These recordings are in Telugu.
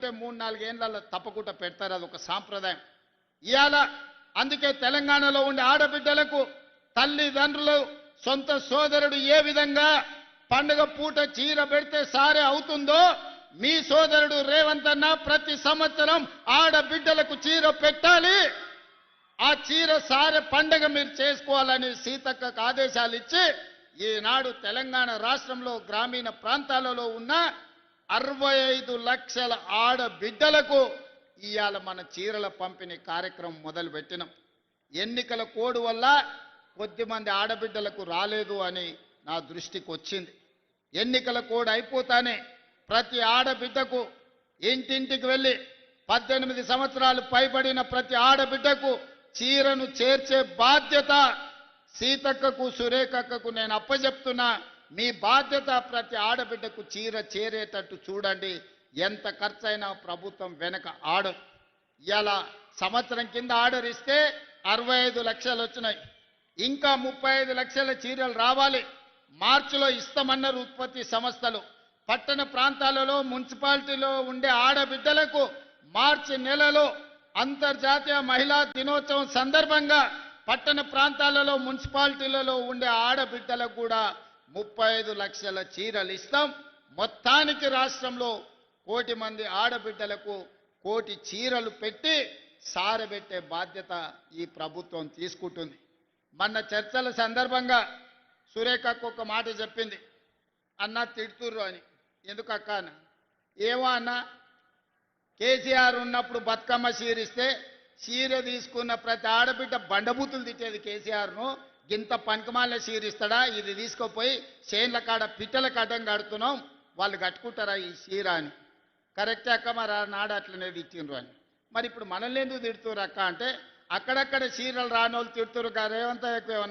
ఉంటే మూడు నాలుగేళ్ళలో తప్పకుండా పెడతారు అది ఒక సాంప్రదాయం. ఇవాళ అందుకే తెలంగాణలో ఉండే ఆడబిడ్డలకు తల్లిదండ్రులు సొంత సోదరుడు ఏ విధంగా పండుగ పూట చీర పెడితే సారే అవుతుందో మీ సోదరుడు రేవంత్ అన్న ప్రతి సంవత్సరం ఆడబిడ్డలకు చీర పెట్టాలి. ఆ చీర సారె పండగ మీరు చేసుకోవాలని సీతక్కకు ఆదేశాలు ఇచ్చి ఈనాడు తెలంగాణ రాష్ట్రంలో గ్రామీణ ప్రాంతాలలో ఉన్న అరవై ఐదు లక్షల ఆడబిడ్డలకు ఇవాళ మన చీరల పంపిణీ కార్యక్రమం మొదలు పెట్టినాం ఎన్నికల కోడ్ వల్ల కొద్దిమంది ఆడబిడ్డలకు రాలేదు అని నా దృష్టికి వచ్చింది. ఎన్నికల కోడ్ అయిపోతానే ప్రతి ఆడబిడ్డకు ఇంటింటికి వెళ్ళి పద్దెనిమిది సంవత్సరాలు పైబడిన ప్రతి ఆడబిడ్డకు చీరను చేర్చే బాధ్యత సీతక్కకు సురేఖక్కకు నేను అప్పచెప్తున్నా మీ బాధ్యత ప్రతి ఆడబిడ్డకు చీర చేరేటట్టు చూడండి. ఎంత ఖర్చైనా ప్రభుత్వం వెనక ఆర్డర్ ఇలా సంవత్సరం కింద ఆర్డర్ ఇస్తే అరవై ఐదు లక్షలు వచ్చినాయి. ఇంకా ముప్పై ఐదు లక్షల చీరలు రావాలి. మార్చిలో ఇస్తామన్నారు ఉత్పత్తి సంస్థలు. పట్టణ ప్రాంతాలలో మున్సిపాలిటీలో ఉండే ఆడబిడ్డలకు మార్చి నెలలో అంతర్జాతీయ మహిళా దినోత్సవం సందర్భంగా పట్టణ ప్రాంతాలలో మున్సిపాలిటీలలో ఉండే ఆడబిడ్డలకు కూడా ముప్పై ఐదు లక్షల చీరలు ఇస్తాం. మొత్తానికి రాష్ట్రంలో కోటి మంది ఆడబిడ్డలకు కోటి చీరలు పెట్టి సారబెట్టే బాధ్యత ఈ ప్రభుత్వం తీసుకుంటుంది. మొన్న చర్చల సందర్భంగా సురేఖకు ఒక మాట చెప్పింది. అన్న తిడుతుర్రు అని. ఎందుకు అక్క అన్న. ఏమో అన్న కేసీఆర్ ఉన్నప్పుడు బతుకమ్మ చీరిస్తే చీర తీసుకున్న ప్రతి ఆడబిడ్డ బండబూతులు తిట్టేది కేసీఆర్ను. గింత పనికిమాల చీరిస్తాడా ఇది తీసుకుపోయి చేన్ల కాడ పిట్టల కడ్డం కడుతున్నాం. వాళ్ళు కట్టుకుంటారా ఈ చీర అని. కరెక్టే అక్క మరి నాడు అట్లనే తిట్టిండ్రు అని. మరి ఇప్పుడు మనల్ని ఎందుకు తిడుతురు అక్క అంటే అక్కడక్కడ చీరలు రాని వాళ్ళు తిడుతురు కా రేవంత్ ఎక్కువ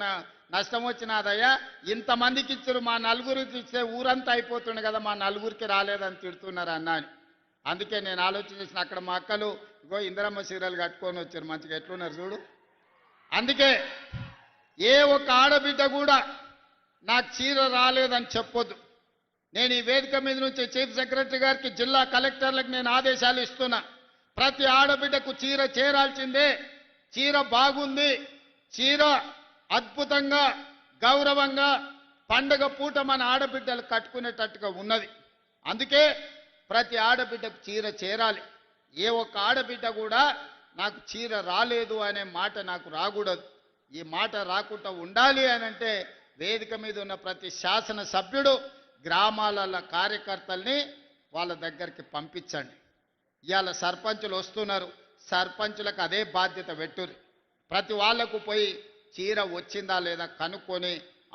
నష్టం వచ్చినాదయ్యా? ఇంతమందికి ఇచ్చారు మా నలుగురికి ఇస్తే ఊరంతా అయిపోతుండే కదా మా నలుగురికి రాలేదని తిడుతున్నారు అన్న అని. అందుకే నేను ఆలోచన చేసిన అక్కడ మా అక్కలు ఇగో ఇందిరమ్మ చీరలు కట్టుకొని వచ్చారు మంచిగా ఎట్లున్నారు చూడు. అందుకే ఏ ఒక్క ఆడబిడ్డ కూడా నాకు చీర రాలేదని చెప్పొద్దు. నేను ఈ వేదిక మీద నుంచి చీఫ్ సెక్రటరీ గారికి జిల్లా కలెక్టర్లకు నేను ఆదేశాలు ఇస్తున్నా. ప్రతి ఆడబిడ్డకు చీర చేరాల్సిందే. చీర బాగుంది. చీర అద్భుతంగా గౌరవంగా పండగ పూట మన ఆడబిడ్డలు కట్టుకునేటట్టుగా ఉన్నది. అందుకే ప్రతి ఆడబిడ్డకు చీర చేరాలి. ఏ ఒక్క ఆడబిడ్డ కూడా నాకు చీర రాలేదు అనే మాట నాకు రాకూడదు. ఈ మాట రాకుండా ఉండాలి అని అంటే వేదిక మీద ఉన్న ప్రతి శాసన సభ్యుడు గ్రామాలలో కార్యకర్తల్ని వాళ్ళ దగ్గరికి పంపించండి. ఇవాళ సర్పంచులు వస్తున్నారు సర్పంచులకు అదే బాధ్యత పెట్టుర్రి. ప్రతి వాళ్ళకు పోయి చీర వచ్చిందా లేదా కనుక్కొని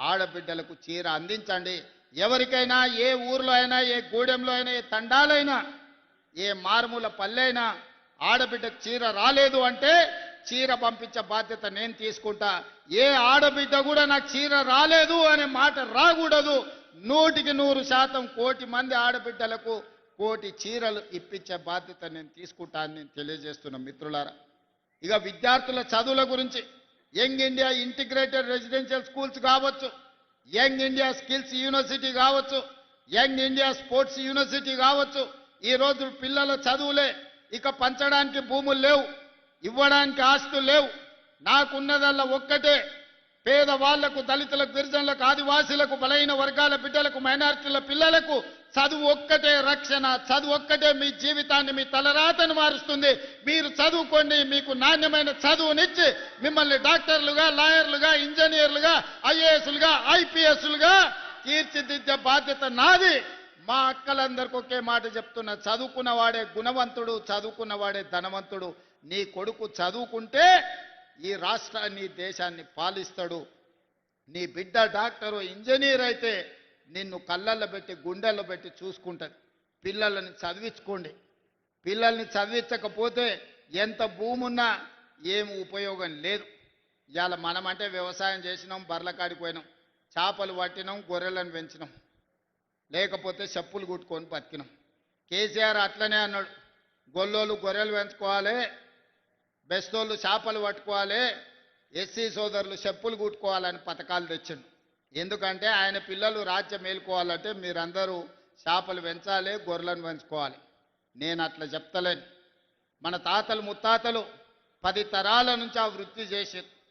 ఆడబిడ్డలకు చీర అందించండి. ఎవరికైనా ఏ ఊర్లో అయినా ఏ గూడెంలో అయినా ఏ తండాలైనా ఏ మారుమూల పల్లెైనా ఆడబిడ్డకు చీర రాలేదు అంటే చీర పంపించే బాధ్యత నేను తీసుకుంటా. ఏ ఆడబిడ్డ కూడా నాకు చీర రాలేదు అనే మాట రాకూడదు. నూటికి నూరు శాతం కోటి మంది ఆడబిడ్డలకు కోటి చీరలు ఇప్పించే బాధ్యత నేను తీసుకుంటా అని నేను తెలియజేస్తున్నా మిత్రులారా. ఇక విద్యార్థుల చదువుల గురించి young India integrated residential schools కావచ్చు యంగ్ ఇండియా స్కిల్స్ యూనివర్సిటీ కావచ్చు యంగ్ ఇండియా స్పోర్ట్స్ యూనివర్సిటీ కావచ్చు ఈ రోజు పిల్లల చదువులే ఇక పంచడానికి భూములు లేవు. ఇవ్వడానికి ఆస్తులు లేవు. నాకున్నదల్లా ఒక్కటే. పేదవాళ్ళకు దళితులకు గిరిజనులకు ఆదివాసీలకు బలైన వర్గాల బిడ్డలకు మైనారిటీల పిల్లలకు చదువు ఒక్కటే రక్షణ. చదువు ఒక్కటే మీ జీవితాన్ని మీ తలరాతను మారుస్తుంది. మీరు చదువుకోండి మీకు నాణ్యమైన చదువునిచ్చి మిమ్మల్ని డాక్టర్లుగా లాయర్లుగా ఇంజనీర్లుగా ఐఏఎస్లుగా ఐపీఎస్లుగా తీర్చిదిద్దే బాధ్యత నాది. మా అక్కలందరికీ ఒకే మాట చెప్తున్నా. చదువుకున్నవాడే గుణవంతుడు చదువుకున్నవాడే ధనవంతుడు. నీ కొడుకు చదువుకుంటే ఈ రాష్ట్రాన్ని దేశాన్ని పాలిస్తాడు. నీ బిడ్డ డాక్టరు ఇంజనీర్ అయితే నిన్ను కళ్ళల్లో పెట్టి గుండెల్లో పెట్టి చూసుకుంటుంది. పిల్లల్ని చదివించుకోండి. పిల్లల్ని చదివించకపోతే ఎంత భూమి ఉన్నా ఏం ఉపయోగం లేదు. ఇవాళ మనమంటే వ్యవసాయం చేసినాం బర్లకాడికి పోయినాం. చేపలు పట్టినాం గొర్రెలను పెంచినాం. లేకపోతే చెప్పులు కుట్టుకొని బతికినాం. కేసీఆర్ అట్లనే అన్నాడు. గొల్లోళ్ళు గొర్రెలు పెంచుకోవాలి బెస్తోళ్ళు చేపలు పట్టుకోవాలి ఎస్సీ సోదరులు చెప్పులు కుట్టుకోవాలని పథకాలు తెచ్చిండు. ఎందుకంటే ఆయన పిల్లలు రాజ్యం మేలుకోవాలంటే మీరందరూ చేపలు పెంచాలి గొర్రెలను పెంచుకోవాలి. నేను అట్లా చెప్తలేను. మన తాతలు ముత్తాతలు పది తరాల నుంచి ఆ వృత్తి చేసారు